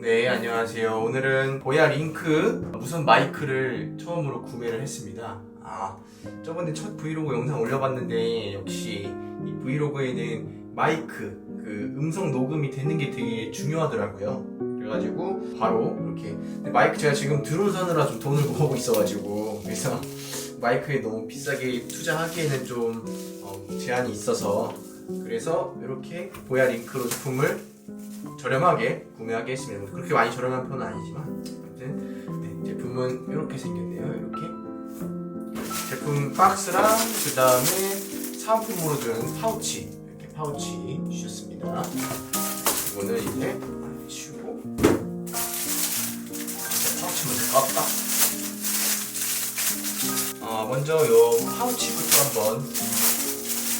네, 안녕하세요. 오늘은 보야 링크 무선 마이크를 처음으로 구매를 했습니다. 아, 저번에 첫 브이로그 영상 올려봤는데 역시 이 브이로그에는 마이크, 그 음성 녹음이 되는 게 되게 중요하더라고요. 그래가지고 바로 이렇게 근데 마이크 제가 지금 사느라 좀 돈을 모으고 있어가지고 그래서 마이크에 너무 비싸게 투자하기에는 좀 어, 제한이 있어서 그래서 이렇게 보야 링크로 제품을 저렴하게 구매하게 했습니다. 뭐 그렇게 많이 저렴한 편은 아니지만 아무튼 네, 제품은 이렇게 생겼네요. 이렇게 제품 박스랑 그 다음에 사은품으로 든 파우치 이렇게 파우치 주셨습니다. 이거는 이제 치우고 파우치 먼저 껐다. 어, 먼저 요 파우치부터 한번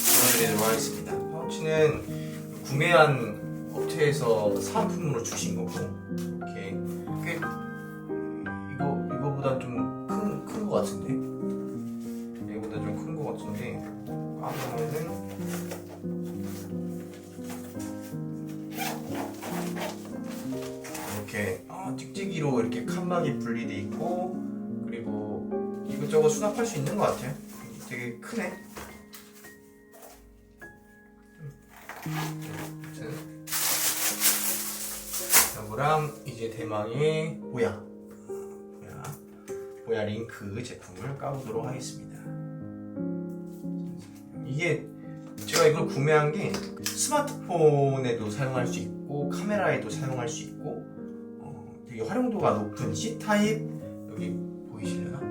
보여드리도록 하겠습니다. 파우치는 구매한 업체에서 사은품으로 주신 거고 이렇게 꽤 이거 이거보다 좀큰큰 거 같은데 이거보다 좀 큰 거 같은데 까보면은 이렇게 어, 찍찍이로 이렇게 칸막이 분리돼 있고 그리고 이것저것 수납할 수 있는 것 같아요. 되게 크네. 거랑 이제 대망의 보야 보야 보야 링크 제품을 까보도록 하겠습니다. 이게 제가 이걸 구매한 게 스마트폰에도 사용할 수 있고 카메라에도 사용할 수 있고 어, 되게 활용도가 높은 C 타입 여기 보이시려나?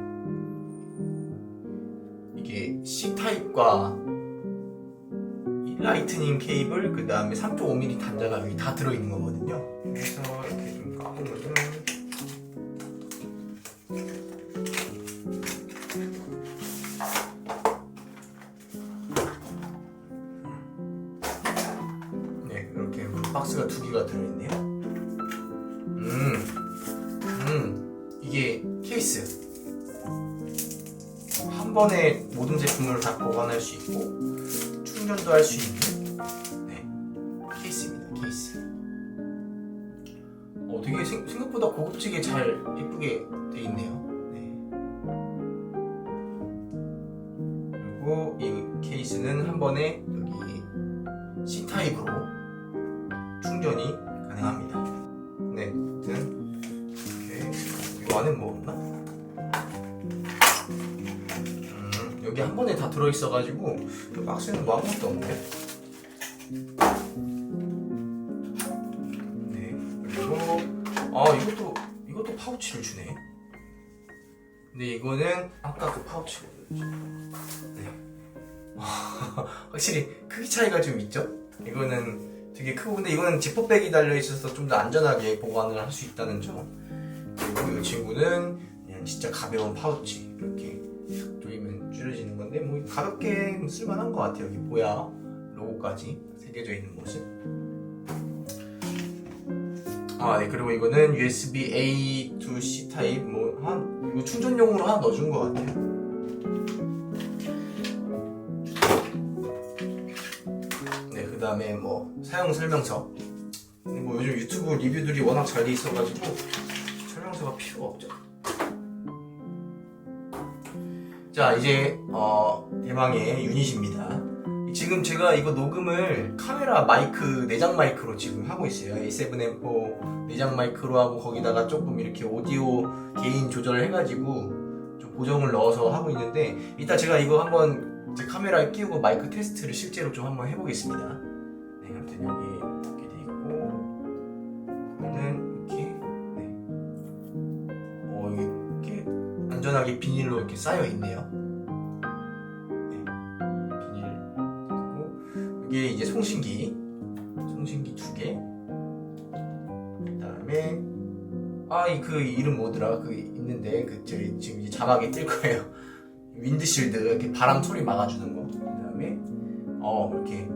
이게 C 타입과 이 라이트닝 케이블 그 다음에 3.5mm 단자가 여기 다 들어있는 거거든요. 그래서 좀 까보면은 네 이렇게 박스가 두 개가 들어있네요. 음, 음 이게 케이스. 한 번에 모든 제품을 다 보관할 수 있고 충전도 할 수 있는 잘 예쁘게 돼 있네요. 네. 그리고 이 케이스는 한 번에 여기 C 타입으로 충전이 가능합니다. 네, 아무튼 이렇게 이 안에 뭐 없나? 음, 여기 한 번에 다 들어있어가지고 이 박스에는 뭐 아무것도 없네. 네, 파우치를 주네. 근데 이거는 아까 그 파우치거든요. 네. 확실히 크기 차이가 좀 있죠? 이거는 되게 크고 근데 이거는 지퍼백이 달려 있어서 좀 더 안전하게 보관을 할 수 있다는 점. 그리고 이 친구는 그냥 진짜 가벼운 파우치 이렇게 탁 조이면 줄여지는 건데 뭐 가볍게 쓸만한 것 같아요. 여기 보야 로고까지 새겨져 있는 모습. 아, 네. 그리고 이거는 USB A to C 타입 뭐 한 이거 충전용으로 하나 넣어준 것 같아요. 네, 그 다음에 뭐 사용 설명서. 뭐 요즘 유튜브 리뷰들이 워낙 잘 돼 있어가지고 설명서가 필요가 없죠. 자, 이제 어, 대망의 유닛입니다. 지금 제가 이거 녹음을 카메라 마이크 내장 마이크로 지금 하고 있어요. A7M4 내장 마이크로 하고 거기다가 조금 이렇게 오디오 개인 조절을 해가지고 좀 보정을 넣어서 하고 있는데 이따 제가 이거 한번 제 카메라에 끼우고 마이크 테스트를 실제로 좀 한번 해보겠습니다. 네, 아무튼 여기 이렇게 돼 있고 보면은 이렇게 네. 어 이렇게 안전하게 비닐로 이렇게 쌓여 있네요. 이게 이제 송신기, 송신기 두 개. 그다음에 아이 그 이름 뭐더라? 그 있는데 그 저희 지금 이제 자막에 뜰 거예요. 윈드실드 이렇게 바람 소리 막아주는 거. 그다음에 어 이렇게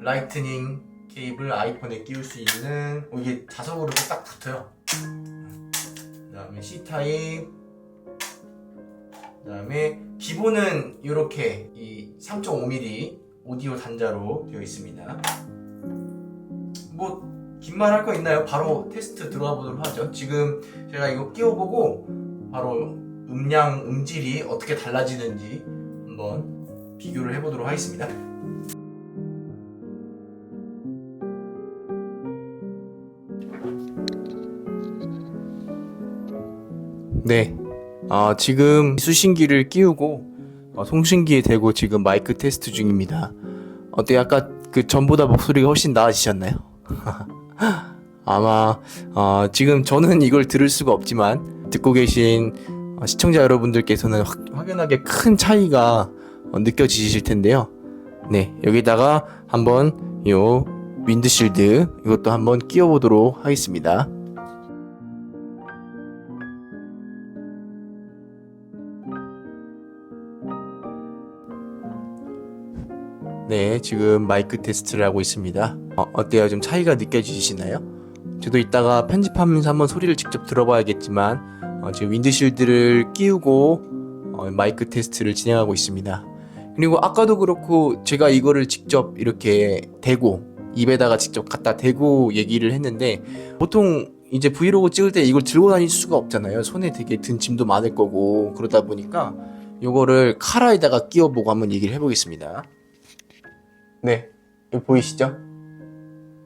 라이트닝 케이블 아이폰에 끼울 수 있는 어, 이게 자석으로 딱 붙어요. 그 다음에 C 타입. 그 다음에 기본은 이렇게 이 3.5mm 오디오 단자로 되어 있습니다. 뭐 긴 말 할 거 있나요? 바로 테스트 들어가 보도록 하죠. 지금 제가 이거 끼워보고 바로 음량, 음질이 어떻게 달라지는지 한번 비교를 해보도록 하겠습니다. 네. 아, 지금 수신기를 끼우고 어, 송신기에 대고 지금 마이크 테스트 중입니다. 어때 아까 그 전보다 목소리가 훨씬 나아지셨나요? 아마 어, 지금 저는 이걸 들을 수가 없지만 듣고 계신 어, 시청자 여러분들께서는 확, 확연하게 큰 차이가 어, 느껴지실 텐데요. 네, 여기다가 한번 요 윈드실드 이것도 한번 끼워보도록 하겠습니다. 네, 지금 마이크 테스트를 하고 있습니다. 어, 어때요? 좀 차이가 느껴지시나요? 저도 이따가 편집하면서 한번 소리를 직접 들어봐야겠지만 어, 지금 윈드실드를 끼우고 어, 마이크 테스트를 진행하고 있습니다. 그리고 아까도 그렇고 제가 이거를 직접 이렇게 대고 입에다가 직접 갖다 대고 얘기를 했는데 보통 이제 브이로그 찍을 때 이걸 들고 다닐 수가 없잖아요. 손에 되게 든 짐도 많을 거고 그러다 보니까 요거를 카라에다가 끼워보고 한번 얘기를 해보겠습니다. 네, 보이시죠?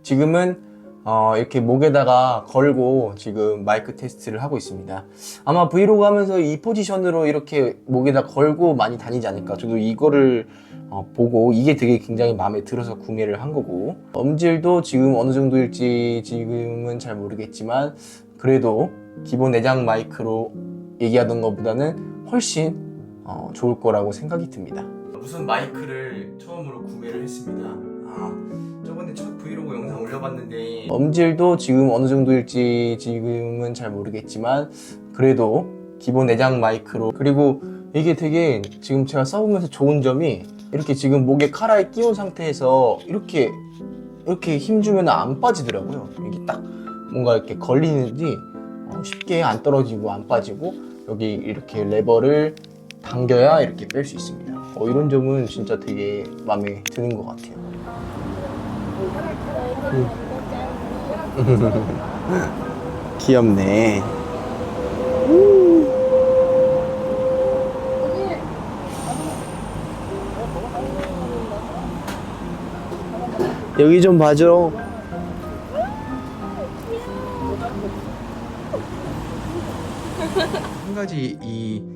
지금은 어, 이렇게 목에다가 걸고 지금 마이크 테스트를 하고 있습니다. 아마 브이로그 하면서 이 포지션으로 이렇게 목에다 걸고 많이 다니지 않을까. 저도 이거를 어, 보고 이게 되게 굉장히 마음에 들어서 구매를 한 거고 음질도 지금 어느 정도일지 지금은 잘 모르겠지만 그래도 기본 내장 마이크로 얘기하던 것보다는 훨씬 어, 좋을 거라고 생각이 듭니다. 무슨 마이크를 처음으로 구매를 했습니다. 아, 저번에 첫 브이로그 영상 올려봤는데 음질도 지금 어느 정도일지 지금은 잘 모르겠지만 그래도 기본 내장 마이크로 그리고 이게 되게 지금 제가 써보면서 좋은 점이 이렇게 지금 목에 카라에 끼운 상태에서 이렇게 이렇게 힘주면 안 빠지더라고요. 이게 딱 뭔가 이렇게 걸리는지 어, 쉽게 안 떨어지고 안 빠지고 여기 이렇게 레버를 당겨야 이렇게 뺄 수 있습니다. 어, 이런 점은 진짜 되게 마음에 드는 것 같아요. 귀엽네. 여기 좀 봐줘. 한 가지 이 고-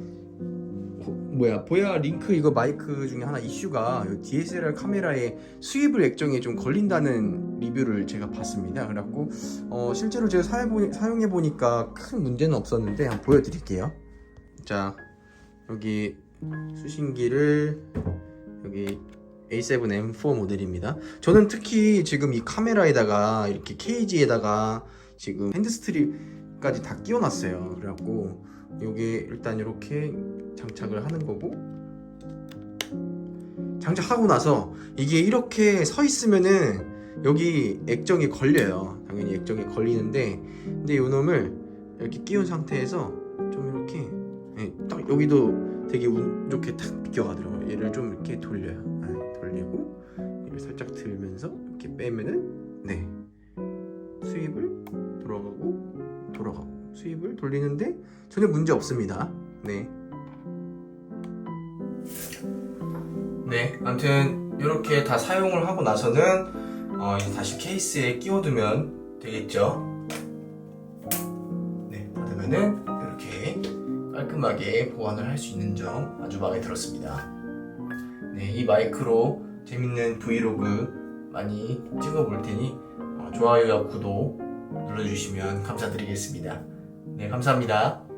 뭐야 보야 링크 이거 마이크 중에 하나 이슈가 이 DSLR 카메라에 수입을 액정에 좀 걸린다는 리뷰를 제가 봤습니다. 그래갖고 어, 실제로 제가 사용해 보니까 큰 문제는 없었는데 한번 보여드릴게요. 자 여기 수신기를 여기 A7M4 모델입니다. 저는 특히 지금 이 카메라에다가 이렇게 케이지에다가 지금 핸드스트립까지 다 끼워놨어요. 그래갖고 요게 일단 이렇게 장착을 하는 거고 장착하고 나서 이게 이렇게 서 있으면은 여기 액정이 걸려요. 당연히 액정이 걸리는데 근데 요 놈을 이렇게 끼운 상태에서 좀 이렇게 예, 딱 여기도 되게 운 좋게 탁 비껴가더라고요. 얘를 좀 이렇게 돌려요. 예, 돌리고 얘를 살짝 들면서 이렇게 빼면은 네 수입을 돌아가고 돌아가고 수입을 돌리는데 전혀 문제 없습니다. 네. 네, 아무튼 이렇게 다 사용을 하고 나서는 어, 이제 다시 케이스에 끼워두면 되겠죠. 네, 받으면은 이렇게 깔끔하게 보완을 할 수 있는 점 아주 마음에 들었습니다. 네, 이 마이크로 재밌는 브이로그 많이 찍어볼 테니 어, 좋아요와 구독 눌러주시면 감사드리겠습니다. 네, 감사합니다.